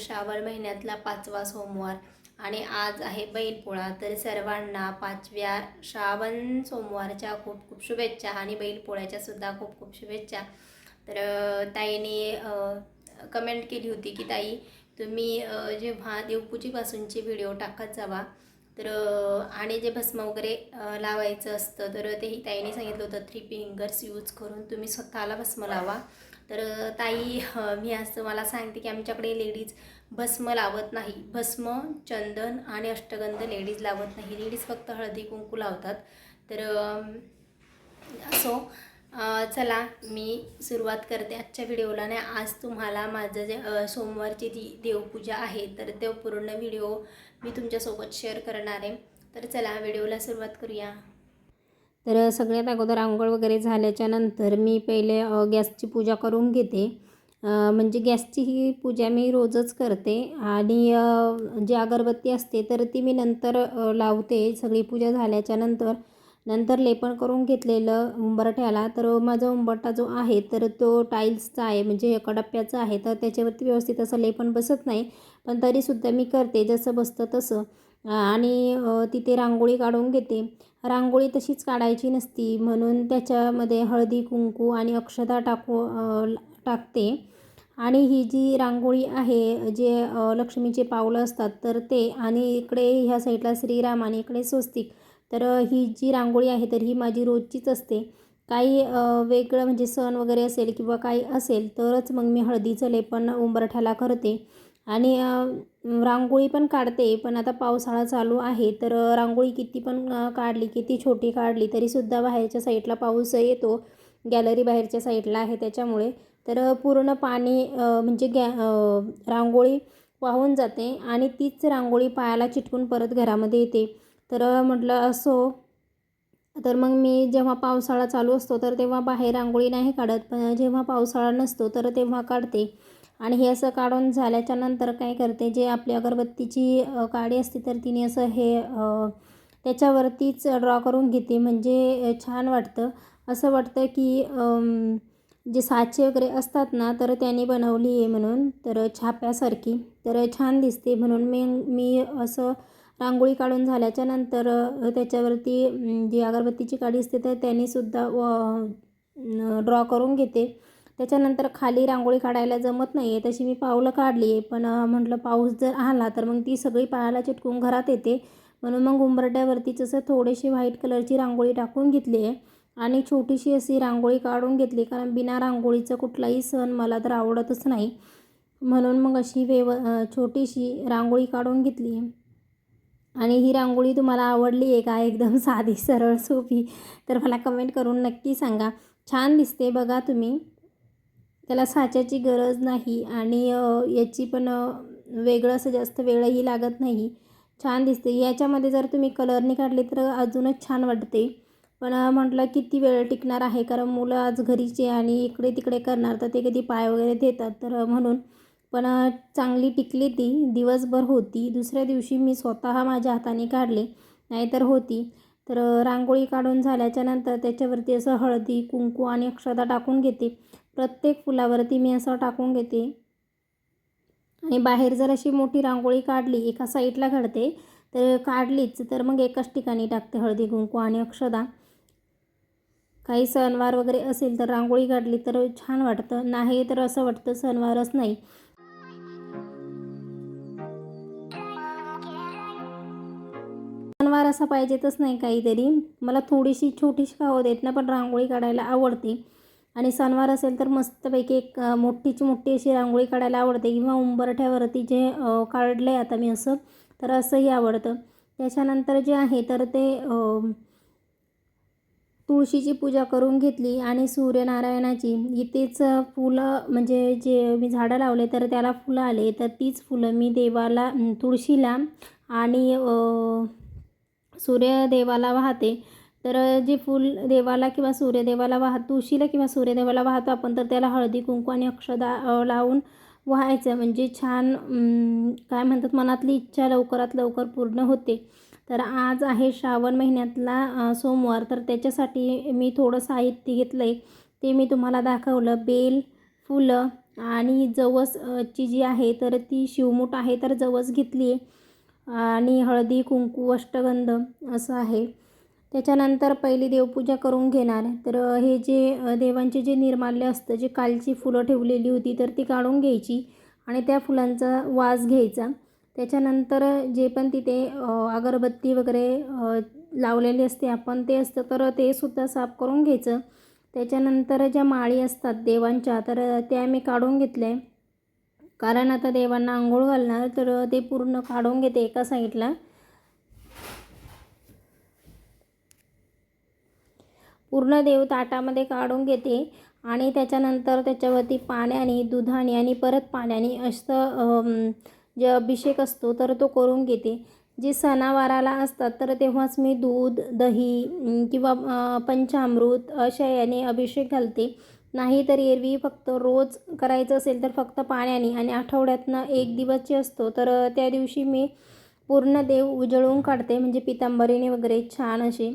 श्रावण महिन्यातला पाचवा सोमवार आणि आज आहे बैलपोळा. तर सर्वांना पाचव्या श्रावण सोमवारच्या खूप खूप शुभेच्छा आणि बैलपोळ्याच्या सुद्धा खूप खूप शुभेच्छा. तर ताईने कमेंट केली होती की ताई तुम्ही जेव्हा देवपूजीपासूनचे व्हिडिओ टाकत जावा तर आणि जे भस्म वगैरे लावायचं असतं तर तेही ताईने सांगितलं होतं थ्री फिंगर्स यूज करून तुम्ही स्वतःला भस्म लावा. तर ताई मी असं मला सांगते की आमच्याकडे लेडीज भस्म लावत नाही. भस्म चंदन आणि अष्टगंध लेडीज लावत नाही. लेडीज फक्त हळदी कुंकू लावतात. तर असो चला मी सुरुवात करते आजच्या व्हिडिओला. आणि आज तुम्हाला माझं जे सोमवारची जी देवपूजा आहे तर तो पूर्ण व्हिडिओ मी तुमच्यासोबत शेअर करणार आहे. तर चला व्हिडिओला सुरुवात करूया. तर सगळ्यात अगोदर आंघोळ वगैरे झाल्याच्यानंतर मी पहिले गॅसची पूजा करून घेते. म्हणजे गॅसची ही पूजा मी रोजच करते आणि जी अगरबत्ती असते तर ती मी नंतर लावते. सगळी पूजा झाल्याच्यानंतर नंतर लेपन करून घेतलेलं उंबरठ्याला. तर माझा उंबरठा जो आहे तर तो टाईल्सचा आहे म्हणजे कडप्प्याचा आहे. तर त्याच्यावरती व्यवस्थित असं लेपन बसत नाही पण तरीसुद्धा मी करते जसं बसतं तसं. आणि तिथे रांगोळी काढून घेते. रांगोळी तशीच काढायची नसती. म्हणून त्याच्यामध्ये हळदी कुंकू आणि अक्षता टाकू टाकते. आणि ही जी रांगोळी आहे जे लक्ष्मीचे पावलं असतात तर ते आणि इकडे ह्या साईडला श्रीराम आणि इकडे स्वस्तिक. तर ही जी रांगोळी आहे तर ही माझी रोजचीच असते. काही वेगळं म्हणजे सण वगैरे असेल किंवा काही असेल तरच मग मी हळदीचं लेपन उंबरठ्याला करते. आणि रांगोळी पण काढते पण आता पावसाळा चालू आहे तर रांगोळी किती पण काढली किती छोटी काढली तरीसुद्धा बाहेरच्या साईडला पाऊस येतो. गॅलरी बाहेरच्या साईडला आहे त्याच्यामुळे. तर पूर्ण पाणी म्हणजे गॅ रांगोळी वाहून जाते आणि तीच रांगोळी पायाला चिटकून परत घरामध्ये येते. तर म्हटलं असो तर मग मी जेव्हा पावसाळा चालू असतो तर तेव्हा बाहेर रांगोळी नाही काढत. पण जेव्हा पावसाळा नसतो तर तेव्हा काढते. आणि हे असं काढून झाल्याच्यानंतर काय करते जे आपली अगरबत्तीची काडी असते तर तिने असं हे त्याच्यावरतीच ड्रॉ करून घेते. म्हणजे छान वाटतं. असं वाटतं की जे साचे वगैरे असतात ना तर त्याने बनवली आहे म्हणून. तर छाप्यासारखी. तर छान दिसते. म्हणून मी मी असं रांगोळी काढून झाल्याच्यानंतर त्याच्यावरती जी अगरबत्तीची काडी असते तर त्यानेसुद्धा ड्रॉ करून घेते. त्याच्यानंतर खाली रांगोळी काढायला जमत नाही आहे तशी मी पावलं काढली आहे पण म्हटलं पाऊस जर आला तर मग ती सगळी पायाला चिटकून घरात येते. म्हणून मग उंबरट्यावरतीच असं थोडीशी व्हाईट कलरची रांगोळी टाकून घेतली आहे आणि छोटीशी अशी रांगोळी काढून घेतली. कारण बिना रांगोळीचं कुठलाही सण मला तर आवडतच नाही. म्हणून मग अशी वेव छोटीशी रांगोळी काढून घेतली आणि ही रांगोळी तुम्हाला आवडली आहे का? एकदम साधी सरळ सोपी. तर मला कमेंट करून नक्की सांगा. छान दिसते बघा तुम्ही. त्याला साच्याची गरज नाही आणि याची पण वेगळं असं जास्त वेळही लागत नाही. छान दिसते. याच्यामध्ये जर तुम्ही कलरने काढले तर अजूनच छान वाटते. पण म्हटलं किती वेळ टिकणार आहे? कारण मुलं आज घरीचे आणि इकडे तिकडे करणार तर ते कधी पाय वगैरे देतात. तर म्हणून. पण चांगली टिकली ती. दिवसभर होती. दुसऱ्या दिवशी मी स्वतः माझ्या हाताने काढले. नाहीतर होती. तर रांगोळी काढून झाल्याच्यानंतर त्याच्यावरती असं हळदी कुंकू आणि अक्षता टाकून घेते. प्रत्येक फुलावरती मी असं टाकून घेते. आणि बाहेर जर अशी मोठी रांगोळी काढली एका साईडला काढते तर काढलीच तर मग एकाच ठिकाणी टाकते हळदी कुंकू आणि अक्षदा. काही सणवार वगैरे असेल तर रांगोळी काढली तर छान वाटतं नाही तर असं वाटतं सणवारच नाही. सणवार असा पाहिजेतच नाही काहीतरी. मला थोडीशी छोटीशी का देत येत ना पण रांगोळी काढायला आवडते. आणि सणवार असेल तर मस्तपैकी एक मोठीची मोठी अशी रांगोळी काढायला आवडते किंवा उंबरठ्यावरती जे काढलं आहे आता मी असं तर असंही आवडतं. त्याच्यानंतर जे आहे तर ते तुळशीची पूजा करून घेतली आणि सूर्यनारायणाची. इथेच फुलं म्हणजे जे मी झाडं लावले तर त्याला फुलं आले. तर तीच फुलं मी देवाला तुळशीला आणि सूर्यदेवाला वाहते. तर जे फूल देवाला किंवा सूर्यदेवाला वाहत तुळशीला किंवा सूर्यदेवाला वाहतो आपण तर त्याला हळदी कुंकू आणि अक्षदा लावून व्हायचं. म्हणजे छान काय म्हणतात मनातली इच्छा लवकरात लवकर पूर्ण होते. तर आज आहे श्रावण महिन्यातला सोमवार. तर त्याच्यासाठी मी थोडं साहित्य घेतलं आहे ते मी तुम्हाला दाखवलं. बेल फुलं आणि जवस ची जी आहे तर ती शिवमूठ आहे तर जवस घेतली आहे आणि हळदी कुंकू अष्टगंध असं आहे. त्याच्यानंतर पहिली देवपूजा करून घेणार. तर हे जे देवांचे जे निर्माल्य असतं जे कालची फुलं ठेवलेली होती तर ती काढून घ्यायची आणि त्या फुलांचा वास घ्यायचा. त्याच्यानंतर जे पण तिथे अगरबत्ती वगैरे लावलेली असते आपण ते असतं तर ते सुद्धा साफ करून घ्यायचं. त्याच्यानंतर ज्या माळी असतात देवांच्या तर त्या मी काढून घेतल्या. कारण आता देवांना आंघोळ घालणार तर ते पूर्ण काढून घेते एका साईडला. पूर्ण देव ताटामध्ये काढून घेते आणि त्याच्यानंतर त्याच्यावरती पाण्याने दुधाने आणि परत पाण्याने असं जे अभिषेक असतो तर तो करून घेते. जे सणावाराला असतात तर तेव्हाच मी दूध दही किंवा पंचामृत अशा याने अभिषेक घालते. नाही तर एरवी फक्त रोज करायचं असेल तर फक्त पाण्याने आणि आठवड्यातनं एक दिवसची असतो तर त्या दिवशी मी पूर्ण देव उजळून काढते. म्हणजे पितांबरीने वगैरे छान असे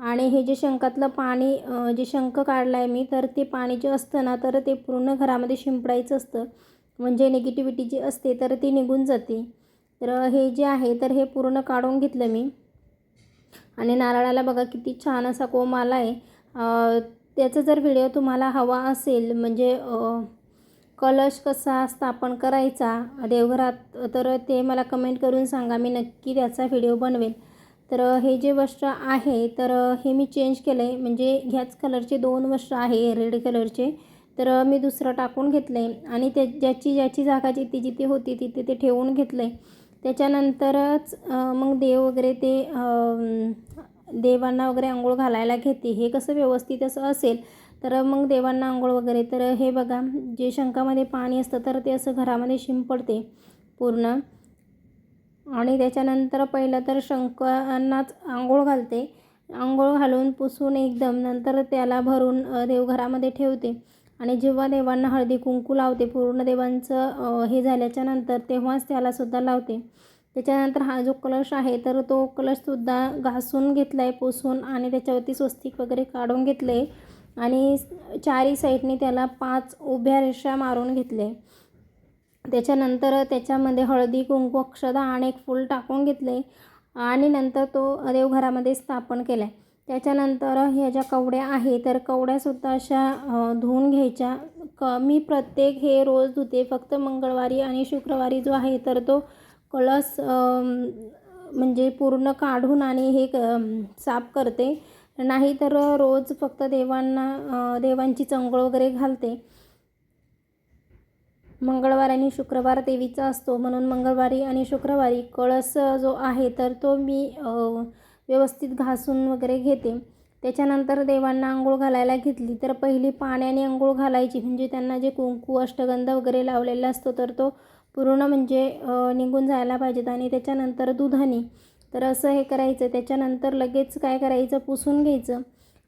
आणि हे जे शंखातलं पाणी जे शंख काढला आहे मी तर ते पाणी जे असतं ना तर ते पूर्ण घरामध्ये शिंपडायचं असतं. म्हणजे निगेटिव्हिटी जी असते तर ती निघून जाते. तर हे जे आहे तर हे पूर्ण काढून घेतलं मी. आणि नारळाला बघा किती छान असा कोम आला आहे त्याचा जर व्हिडिओ तुम्हाला हवा असेल म्हणजे कलश कसा स्थापन करायचा देवघरात तर ते मला कमेंट करून सांगा. मी नक्की त्याचा व्हिडिओ बनवेल तर हे जे वस्त्र आहे तर हे मी चेंज केलं आहे म्हणजे ह्याच कलरचे दोन वस्त्र आहे रेड कलरचे तर मी दुसरं टाकून घेतलं आहे आणि त्या ज्याची ज्याची जागा जिथे जिथे होती तिथे ते ठेवून घेतलं आहे त्याच्यानंतरच मग देव वगैरे ते देवांना वगैरे आंघोळ घालायला घेते. हे कसं व्यवस्थित असं असेल तर मग देवांना आंघोळ वगैरे. तर हे बघा जे शंखामध्ये पाणी असतं तर ते असं घरामध्ये शिंपडते पूर्ण. आणि त्याच्यानंतर पहिलं तर शंकरांनाच आंघोळ घालते. आंघोळ घालून पुसून एकदम नंतर त्याला भरून देवघरामध्ये ठेवते. आणि जेव्हा देवांना हळदी कुंकू लावते पूर्ण देवांचं हे झाल्याच्यानंतर तेव्हाच त्यालासुद्धा लावते. त्याच्यानंतर हा जो कलश आहे तर तो कलशसुद्धा घासून घेतला आहे पुसून आणि त्याच्यावरती स्वस्तिक वगैरे काढून घेतले. आणि चारी साईडने त्याला पाच उभ्या रेषा मारून घेतले. त्याच्यानंतर त्याच्यामध्ये हळदी कुंकू अक्षदा आणि एक फूल टाकून घेतले आणि नंतर तो देवघरामध्ये स्थापन केला आहे त्याच्यानंतर ह्या ज्या कवड्या आहे तर कवड्यासुद्धा अशा धुवून घ्यायच्या. क मी प्रत्येक हे रोज धुते. फक्त मंगळवारी आणि शुक्रवारी जो आहे तर तो कळस म्हणजे पूर्ण काढून आणि हे क साफ करते. नाही तर रोज फक्त देवांना देवांची चंगळ वगैरे घालते. मंगळवार आणि शुक्रवार देवीचा असतो. म्हणून मंगळवारी आणि शुक्रवारी कळस जो आहे तर तो मी व्यवस्थित घासून वगैरे घेते. त्याच्यानंतर देवांना आंघोळ घालायला घेतली. तर पहिली पाण्याने आंघोळ घालायची. म्हणजे त्यांना जे कुंकू अष्टगंध वगैरे लावलेला असतो तर तो पूर्ण म्हणजे निघून जायला पाहिजेत. आणि त्याच्यानंतर दुधाने. तर असं हे करायचं. त्याच्यानंतर लगेच काय करायचं? पुसून घ्यायचं.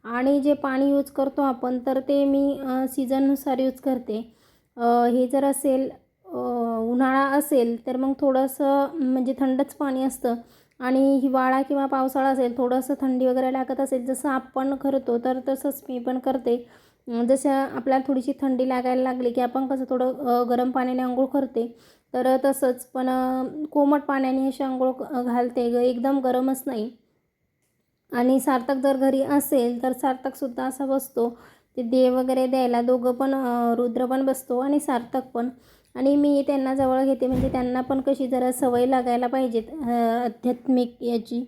आणि जे पाणी यूज करतो आपण तर ते मी सीझननुसार यूज करते. हे जर असेल उन्हाळा असेल तर मग थोडंसं म्हणजे थंडच पाणी असतं. आणि हिवाळा किंवा पावसाळा असेल थोडंसं थंडी वगैरे लागत असेल जसं आपण करतो तर तसंच मी पण करते. जसं आपल्याला थोडीशी थंडी लागायला लागली की आपण कसं थोडं गरम पाण्याने आंघोळ करते. तर तसंच पण कोमट पाण्याने अशी आंघोळ घालते. ग एकदम गरमच नाही. आणि सार्थक जर घरी असेल तर सार्थकसुद्धा असा बसतो. ते देव वगैरे द्यायला दोघं पण रुद्र पण बसतो आणि सार्थक पण. आणि मी त्यांना जवळ घेते म्हणजे त्यांना पण कशी जरा सवय लागायला पाहिजेत आध्यात्मिक याची.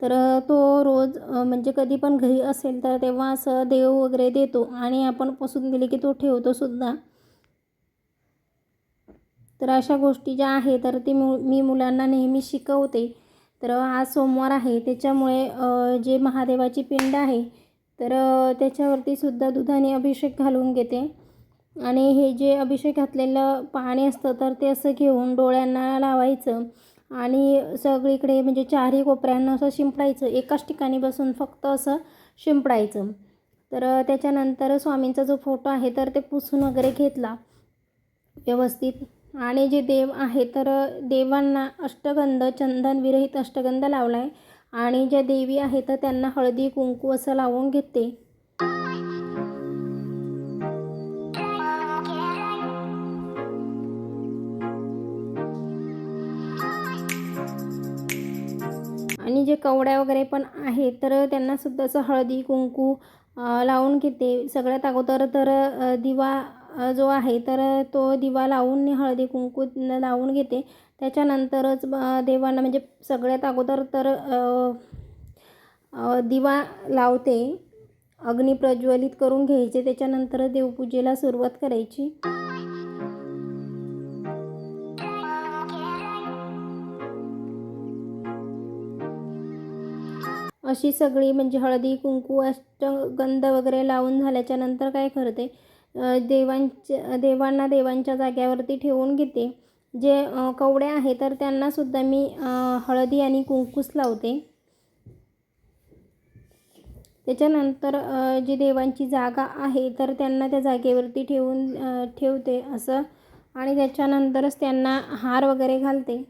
तर तो रोज म्हणजे कधी पण घरी असेल तर तेव्हा असं देव वगैरे देतो आणि आपण पसून दिले की तो ठेवतो सुद्धा. तर अशा गोष्टी ज्या आहे तर ती मु मी मुलांना नेहमी शिकवते. तर आज सोमवार आहे त्याच्यामुळे जे महादेवाची पिंड आहे तर त्याच्यावरती सुद्धा दुधाने अभिषेक घालून घेते. आणि हे जे अभिषेक घातलेलं पाणी असतं तर ते असं घेऊन डोळ्यांना लावायचं आणि सगळीकडे म्हणजे चारही कोपऱ्यांना असं शिंपडायचं. एकाच ठिकाणी बसून फक्त असं शिंपडायचं. तर त्याच्यानंतर स्वामींचा जो फोटो आहे तर ते पुसून वगैरे घेतला व्यवस्थित. आणि जे देव आहे तर देवांना अष्टगंध चंदन विरहित अष्टगंध लावला आहे आणि ज्या देवी आहेत तर त्यांना हळदी कुंकू असं लावून घेते. आणि जे कवड्या वगैरे पण आहेत तर त्यांना सुद्धा असं हळदी कुंकू लावून घेते. सगळ्यात अगोदर तर दिवा जो आहे तर तो दिवा लावून हळदी कुंकू लावून घेते. त्याच्यानंतरच देवांना म्हणजे सगळ्यात अगोदर तर दिवा लावते अग्नी प्रज्वलित करून घ्यायचे त्याच्यानंतर देवपूजेला सुरुवात करायची. अशी सगळी म्हणजे हळदी कुंकू अष्टगंध वगैरे लावून झाल्याच्यानंतर काय करते देवांच्या देवांना देवांच्या जाग्यावरती ठेवून घेते. जे कवडे कवड्या आहे तर त्यांनासुद्धा मी हळदी आणि कुंकूस लावते. त्याच्यानंतर जी देवांची जागा आहे तर त्यांना त्या जागेवरती ठेवून ठेवते असं. आणि त्याच्यानंतरच त्यांना हार वगैरे घालते.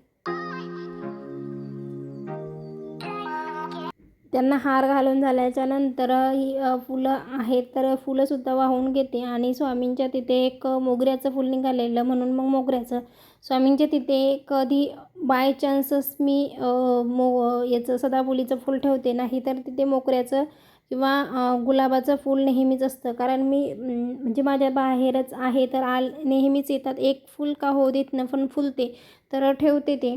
त्यांना हार घालून झाल्याच्यानंतर ही फुलं आहेत तर फुलंसुद्धा वाहून घेते. आणि स्वामींच्या तिथे एक मोगऱ्याचं फुल निघालेलं म्हणून मग मोगऱ्याचं. स्वामींच्या तिथे कधी बाय चान्सच मी मो याचं सदाफुलीचं फूल ठेवते. नाही तर तिथे मोगऱ्याचं किंवा गुलाबाचं फूल नेहमीच असतं. कारण मी म्हणजे माझ्या बाहेरच आहे तर आल नेहमीच येतात. एक फूल का हो देत न पण फुलते. तर ठेवते ते.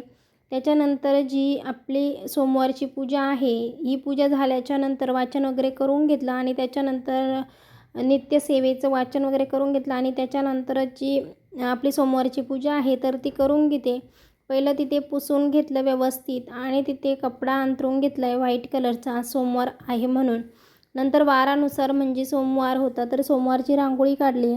त्याच्यानंतर जी आपली सोमवारची पूजा आहे ही पूजा झाल्याच्यानंतर वाचन वगैरे करून घेतलं आणि त्याच्यानंतर नित्यसेवेचं वाचन वगैरे करून घेतलं आणि त्याच्यानंतर जी आपली सोमवारची पूजा आहे तर ती करून घेते. पहिलं तिथे पुसून घेतलं व्यवस्थित आणि तिथे कपडा अंथरून घेतला आहे व्हाईट कलरचा सोमवार आहे म्हणून. नंतर वारानुसार म्हणजे सोमवार होता तर सोमवारची रांगोळी काढली.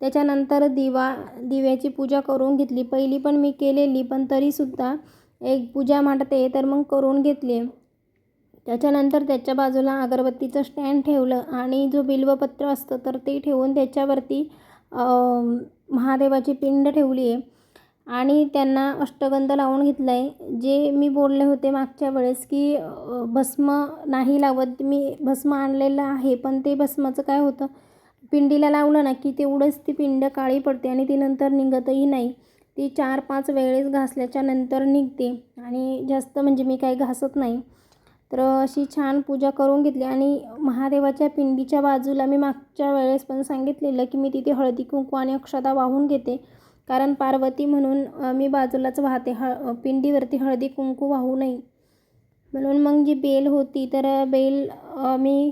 त्याच्यानंतर दिवा दिव्याची पूजा करून घेतली. पहिली पण मी केलेली पण तरीसुद्धा एक पूजा मांडते तर मग करून घेतली. त्याच्यानंतर त्याच्या बाजूला अगरबत्तीचं स्टँड ठेवलं आणि जो बिल्वपत्र असतं तर ते ठेवून त्याच्यावरती महादेवाची पिंड ठेवली आहे. आणि त्यांना अष्टगंध लावून घेतला आहे जे मी बोलले होते मागच्या वेळेस की भस्म नाही लावत मी भस्म आणलेलं आहे पण ते भस्माचं काय होतं? पिंडीला लावलं ना की तेवढंच ती पिंड काळी पडते आणि ती नंतर निघतही नाही. ती चार पाच वेळेस घासल्याच्या नंतर निघते. आणि जास्त म्हणजे मी काही घासत नाही. तर अशी छान पूजा करून घेतली. आणि महादेवाच्या पिंडीच्या बाजूला मी मागच्या वेळेस पण सांगितलेलं की मी तिथे हळदी कुंकू आणि अक्षता वाहून घेते. कारण पार्वती म्हणून मी बाजूलाच वाहते. हळ पिंडीवरती हळदी कुंकू वाहू नये. म्हणून मग जी बेल होती तर बेल मी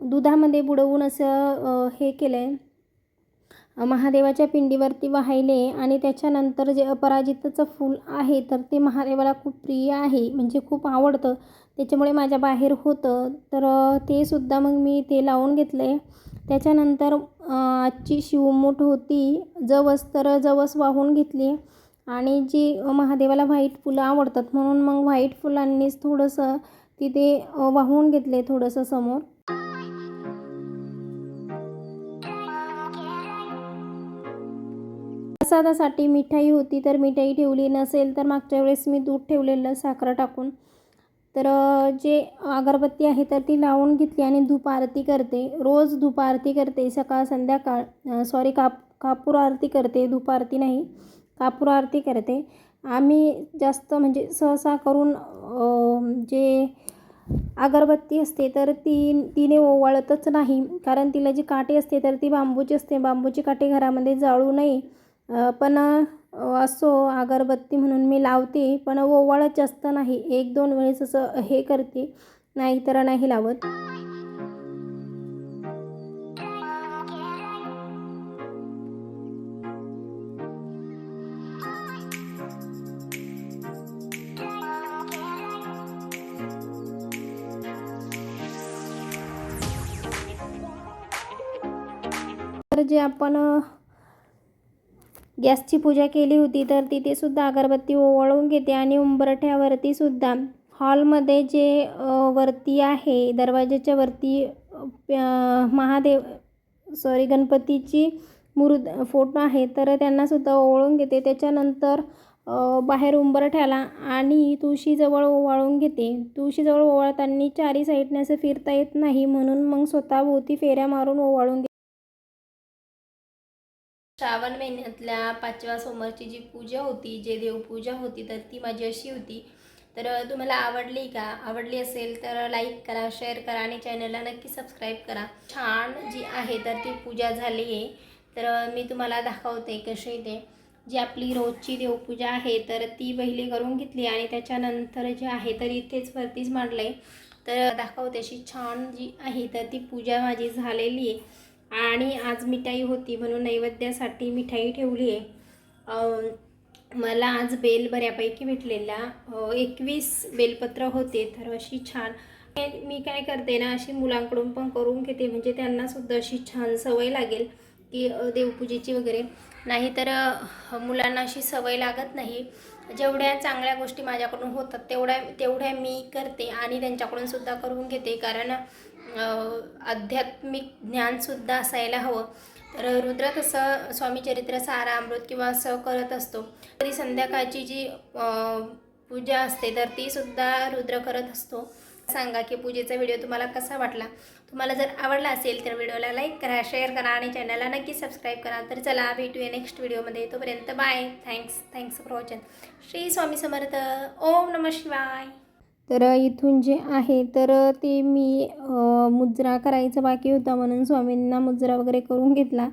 दुधामध्ये बुडवून असं हे केलं आहे महादेवाच्या पिंडीवरती वाहिले आणि त्याच्यानंतर जे अपराजिताचं फूल आहे तर ते महादेवाला खूप प्रिय आहे म्हणजे खूप आवडतं. त्याच्यामुळे माझ्या बाहेर होतं. तर ते सुद्धा मग मी ते लावून घेतलं. आहे त्याच्यानंतर आजची शिवमूठ होती. जवस तर जवस वाहून घेतली. आणि जी महादेवाला व्हाईट फुलं आवडतात म्हणून मग व्हाईट फुलांनीच थोडंसं तिथे वाहून घेतले थोडंसं समोर. प्रसादासाठी मिठाई होती तर मिठाई ठेवली नसेल तर मागच्या वेळेस मी दूध ठेवलेलं साखर टाकून. तर जे अगरबत्ती आहे तर ती लावून घेतली आणि धूप आरती करते. रोज धूप आरती करते सकाळ संध्याकाळ सॉरी काप कापूर आरती करते धूप आरती नाही कापूर आरती करते. आम्ही जास्त म्हणजे सहसा करून जे अगरबत्ती असते तर ती तिने ओवाळतच नाही. कारण तिला जी काठी असते तर ती बांबूची असते. बांबूची काठी घरामध्ये जाळू नये. पण असो अगरबत्ती म्हणून मी लावते पण ओवाळत जास्त नाही. एक दोन वेळेस असं हे करते नाही तर नाही लावत. तर जे आपण गॅसची पूजा केली होती तर तिथे सुद्धा अगरबत्ती ओवाळून घेते आणि उंबरठ्यावरती सुद्धा हॉलमध्ये जे वरती आहे दरवाजाच्या वरती महादेव सॉरी गणपतीची मूर्द फोटो आहे तर त्यांनासुद्धा ओवाळून घेते. त्याच्यानंतर बाहेर उंबरठ्याला आणि तुळशीजवळ ओवाळून घेते. तुळशीजवळ ओवाळताना चारी साईडने असं फिरता येत नाही म्हणून मग स्वतःभोवती फेऱ्या मारून ओवाळून घेते श्रावण महिन्यातल्या पाचव्या सोमवारची जी पूजा होती जे देवपूजा होती तर ती माझी अशी होती. तर तुम्हाला आवडली का? आवडली असेल तर लाईक करा शेअर करा आणि चॅनलला नक्की सबस्क्राईब करा. छान जी आहे तर ती पूजा झाली आहे. तर मी तुम्हाला दाखवते कशी ते. जी आपली रोजची देवपूजा आहे तर ती पहिली करून घेतली आणि त्याच्यानंतर जे आहे तर इथेच वरतीच मांडलं आहे तर दाखवते अशी छान जी आहे तर ती पूजा माझी झालेली आहे. आणि आज मिठाई होती म्हणून नैवेद्यासाठी मिठाई ठेवली आहे. मला आज बेल बऱ्यापैकी भेटलेला. एकवीस बेलपत्र होते तर अशी छान. मी काय करते ना अशी मुलांकडून पण करून घेते म्हणजे त्यांनासुद्धा अशी छान सवय लागेल की देवपूजेची वगैरे. नाहीतर मुलांना अशी सवय लागत नाही. जेवढ्या चांगल्या गोष्टी माझ्याकडून होतात तेवढ्या तेवढ्या मी करते आणि त्यांच्याकडून सुद्धा करून घेते. कारण आध्यात्मिक ज्ञानसुद्धा असायला हवं. तर रुद्र तसं स्वामी चरित्र सारा अमृत किंवा असं करत असतो. तरी संध्याकाळची जी पूजा असते तर तीसुद्धा रुद्र करत असतो. सांगा की पूजेचा व्हिडिओ तुम्हाला कसा वाटला? तुम्हाला जर आवडला असेल तर व्हिडिओला लाईक करा शेअर करा आणि चॅनलला नक्की सबस्क्राईब करा. तर चला भेटूया नेक्स्ट व्हिडिओमध्ये. तोपर्यंत bye. Thanks thanks for watching. Shri Swami Samarth. Om नम शिवाय. तर इथून जे आहे तर ते मी मुजरा करायचा बाकी होता म्हणून स्वामींना मुजरा वगैरे करून घेतला.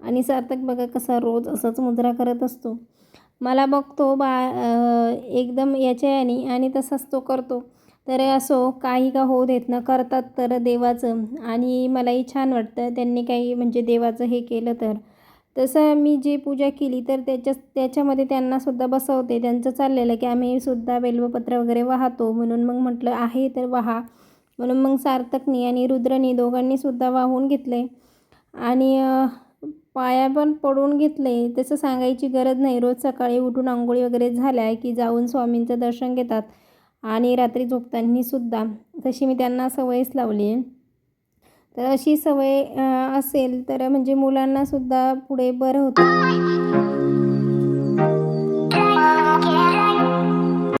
आणि सार्थक बघा कसा रोज असंच मुजरा करत असतो. मला बघतो बा एकदम याच्या याने आणि तसाच तो करतो. तर असो काही का होऊ देत ना करतात तर देवाचं. आणि मलाही छान वाटतं. त्यांनी काही म्हणजे देवाचं हे केलं तर. तसं मी जी पूजा केली तर त्याच्या त्याच्यामध्ये त्यांनासुद्धा बसवते. त्यांचं चाललेलं की आम्ही सुद्धा बेलवपत्र वगैरे वाहतो. म्हणून मग म्हटलं आहे तर वाहा. म्हणून मग सार्थकनी आणि रुद्रनी दोघांनीसुद्धा वाहून घेतले. आणि पाया पण पडून घेतले. तसं सांगायची गरज नाही. रोज सकाळी उठून आंघोळी वगैरे झाल्या की जाऊन स्वामींचं दर्शन घेतात. आणि रात्री झोपताना सुद्धा. तशी मी त्यांना सवयच लावली आहे तर अशी सवय असेल तर म्हणजे मुलांनासुद्धा पुढे बरं होतं.